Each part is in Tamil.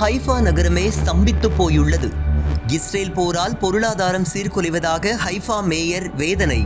ஹைஃபா நகரமே ஸ்தம்பித்து போயுள்ளது. இஸ்ரேல் போரால் பொருளாதாரம் சீர்குலைவதாக ஹைஃபா மேயர் வேதனை.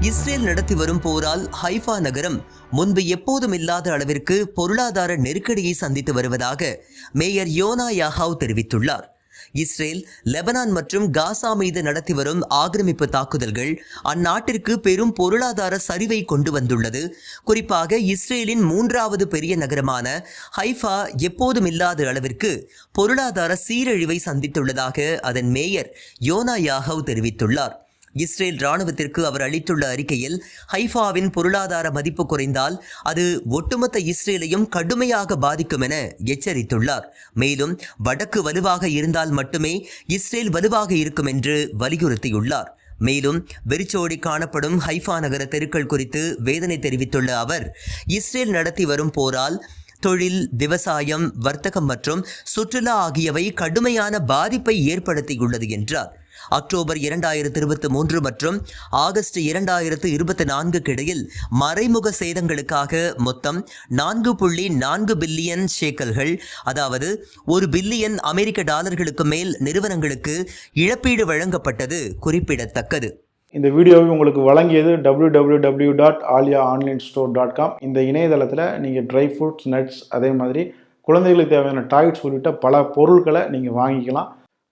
இஸ்ரேல் நடத்தி வரும் போரால் ஹைஃபா நகரம் முன்பு எப்போதும் இல்லாத அளவிற்கு பொருளாதார நெருக்கடியை சந்தித்து வருவதாக மேயர் யோனா யாஹாவ் தெரிவித்துள்ளார். இஸ்ரேல் லெபனான் மற்றும் காசா மீது நடத்தி வரும் ஆக்கிரமிப்பு தாக்குதல்கள் அந்நாட்டிற்கு பெரும் பொருளாதார சரிவை கொண்டு வந்துள்ளது. குறிப்பாக இஸ்ரேலின் மூன்றாவது பெரிய நகரமான ஹைஃபா எப்போதும் இல்லாத அளவிற்கு பொருளாதார சீரழிவை சந்தித்துள்ளதாக அதன் மேயர் யோனா யாகவ் தெரிவித்துள்ளார். இஸ்ரேல் ராணுவத்திற்கு அவர் அளித்துள்ள அறிக்கையில் ஹைஃபாவின் பொருளாதார மதிப்பு குறைந்தால் அது ஒட்டுமொத்த இஸ்ரேலையும் கடுமையாக பாதிக்கும் என எச்சரித்துள்ளார். மேலும் வடக்கு வலுவாக இருந்தால் மட்டுமே இஸ்ரேல் வலுவாக இருக்கும் என்று வலியுறுத்தியுள்ளார். மேலும் வெறிச்சோடி காணப்படும் ஹைஃபா நகர தெருக்கள் குறித்து வேதனை தெரிவித்துள்ள அவர் இஸ்ரேல் நடத்தி வரும் போரால் தொழில் விவசாயம் வர்த்தகம் மற்றும் சுற்றுலா ஆகியவை கடுமையான பாதிப்பை ஏற்படுத்தியுள்ளது என்றார். அக்டோபர் இரண்டாயிரத்து இருபத்தி மூன்று மற்றும் ஆகஸ்ட் இரண்டாயிரத்து இருபத்தி நான்குக்கு இடையில் மறைமுக சேதங்களுக்காக மொத்தம் நான்கு புள்ளி நான்கு பில்லியன் ஷேக்கல்கள் அதாவது ஒரு பில்லியன் அமெரிக்க டாலர்களுக்கு மேல் நிறுவனங்களுக்கு இழப்பீடு வழங்கப்பட்டது குறிப்பிடத்தக்கது. இந்த வீடியோவை உங்களுக்கு வழங்கியது W W W dot Aliya online store dot com இந்த இணையதளத்தில் நீங்கள் ட்ரை ஃப்ரூட்ஸ் நட்ஸ் அதே மாதிரி குழந்தைகளுக்கு தேவையான டாய்ஸ் உள்ளிட்ட பல பொருட்களை நீங்கள் வாங்கிக்கலாம்.